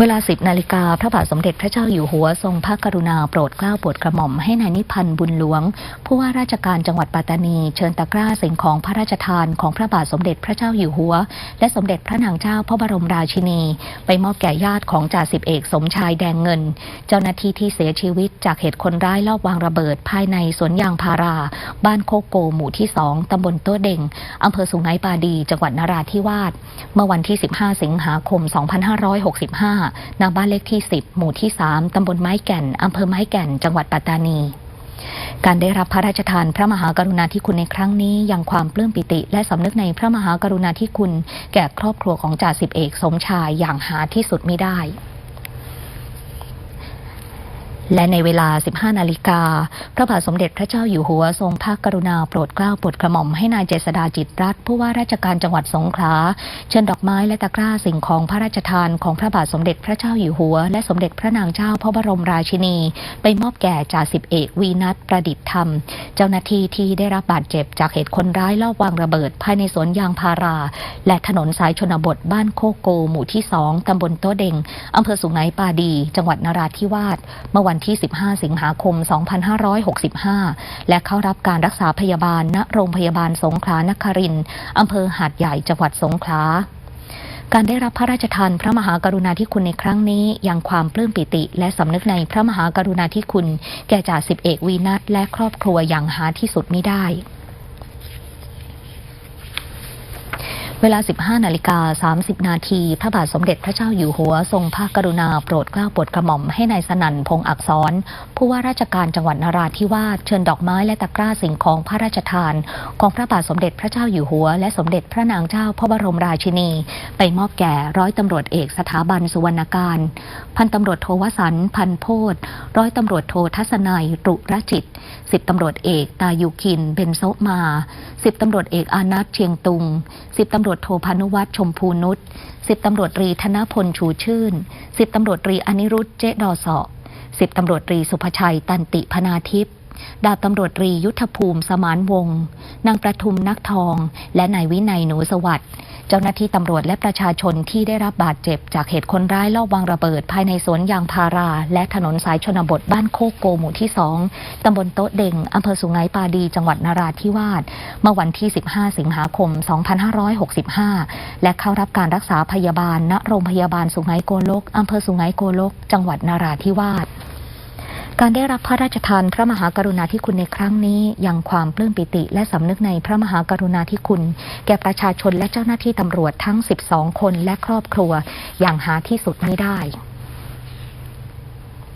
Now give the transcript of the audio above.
เวลา 10 นาฬิกาพระบาทสมเด็จพระเจ้าอยู่หัวทรงพระกรุณาโปรดเกล้าโปรดกระหม่อมให้นายนิพันธ์บุญหลวง ผู้ว่าราชการจังหวัดปัตตานี เชิญตะกร้าสิ่งของพระราชทานของพระบาทสมเด็จพระเจ้าอยู่หัว และสมเด็จพระนางเจ้าพระบรมราชินี ไปมอบแก่ญาติของจ่าสิบเอกสมชายแดงเงิน เจ้าหน้าที่ที่เสียชีวิตจากเหตุคนร้ายลอบวางระเบิดภายในสวนยางพารา บ้านโคโกหมู่ที่สองตำบลโต้เด่งอำเภอสุงไหงปาดี จังหวัดนราธิวาสเมื่อวันที่ 15 สิงหาคม 2565ณบ้านเลขที่ 10 หมู่ที่ 3 ตำบลไม้แก่น อำเภอไม้แก่น จังหวัดปัตตานี การได้รับพระราชทานพระมหากรุณาธิคุณในครั้งนี้ ยังความปลื้มปิติ และสำนึกในพระมหากรุณาธิคุณ แก่ครอบครัวของจ่าสิบเอกสมชายอย่างหาที่สุดไม่ได้ และในเวลา 15 นาฬิกา พระบาทสมเด็จพระเจ้าอยู่หัวทรงพระกรุณาโปรดเกล้าโปรดกระหม่อมให้นายเจษดาจิตรัตน์ผู้ว่าราชการจังหวัดสงขลา เชิญดอกไม้และตะกร้าสิ่งของพระราชทานของพระบาทสมเด็จพระเจ้าอยู่หัว และสมเด็จพระนางเจ้าพระบรมราชินี ไปมอบแก่จ่าสิบเอกวีนัทประดิษฐ์ธรรม เจ้าหน้าที่ที่ได้รับบาดเจ็บจากเหตุคนร้ายลอบวางระเบิด ภายในสวนยางพารา และถนนสายชนบทบ้านโคโก หมู่ที่2ตำบลโตเดงอำเภอสุงไหงปาดี จังหวัดนราธิวาสเมื่อวันที่ 15 สิงหาคม 2565 และเข้ารับการรักษาพยาบาล ณ โรงพยาบาลสงขลานครินทร์อำเภอหาดใหญ่ จังหวัดสงขลาการได้รับพระราชทานพระมหากรุณาธิคุณในครั้งนี้ยังความปลื้มปิติ และสำนึกในพระมหากรุณาธิคุณ แก่จ่าสิบเอกวีนัทและครอบครัวอย่างหาที่สุดมิได้ เวลา 15 นาฬิกา 30 นาที พระบาทสมเด็จพระเจ้าอยู่หัว ทรงพระกรุณาโปรดเกล้าโปรดกระหม่อมให้ในายสนั่นพงศ์อักษร ผู้ว่าราชการจังหวัดนราธิวาสเชิญดอกไม้และตะกร้าสิ่งของพระราชทาน ของพระบาทสมเด็จพระเจ้าอยู่หัว และสมเด็จพระนางเจ้าพระบรมราชินี ไปมอบแก่ร้อยตำรวจเอกสถาบันสุวรรณการ พันตำรวจโทวสันต์พันโพธร้อยตำรวจโททัศนัยตรุรจิตสิบตำรวจเอกตายุคินเบนโซมาสิบตำรวจเอกอานัทเชียงตุงสิบตำรวจโทพานุวัฒน์ชมพูนุชสิบตำรวจตรีธนพลชูชื่นสิบตำรวจตรีอนิรุธเจดอสอสิบตำรวจตรีสุภชัยตันติพนาทิพย์ดาบตำรวจตรียุทธภูมิสมานวงศ์นางประทุมนักทอง และนายวินัยหนูสวัสดิ์ เจ้าหน้าที่ตำรวจและประชาชนที่ได้รับบาดเจ็บ จากเหตุคนร้ายลอบวางระเบิด ภายในสวนยางพารา และถนนสายชนบทบ้านโคกโกหมู่ที่สองตำบลโต๊ะเด่งอำเภอสุงไหงปาดี จังหวัดนราธิวาส เมื่อวันที่ 15 สิงหาคม 2565 และเข้ารับการรักษาพยาบาลณโรงพยาบาลสุงไหงโกลกอำเภอสุงไหงโกลก จังหวัดนราธิวาส การได้รับพระราชทานพระมหากรุณาธิคุณในครั้งนี้ยังความปลื้มปิติ และสำนึกในพระมหากรุณาธิคุณ แก่ประชาชนและเจ้าหน้าที่ตำรวจทั้ง 12 คนและครอบครัว อย่างหาที่สุดไม่ได้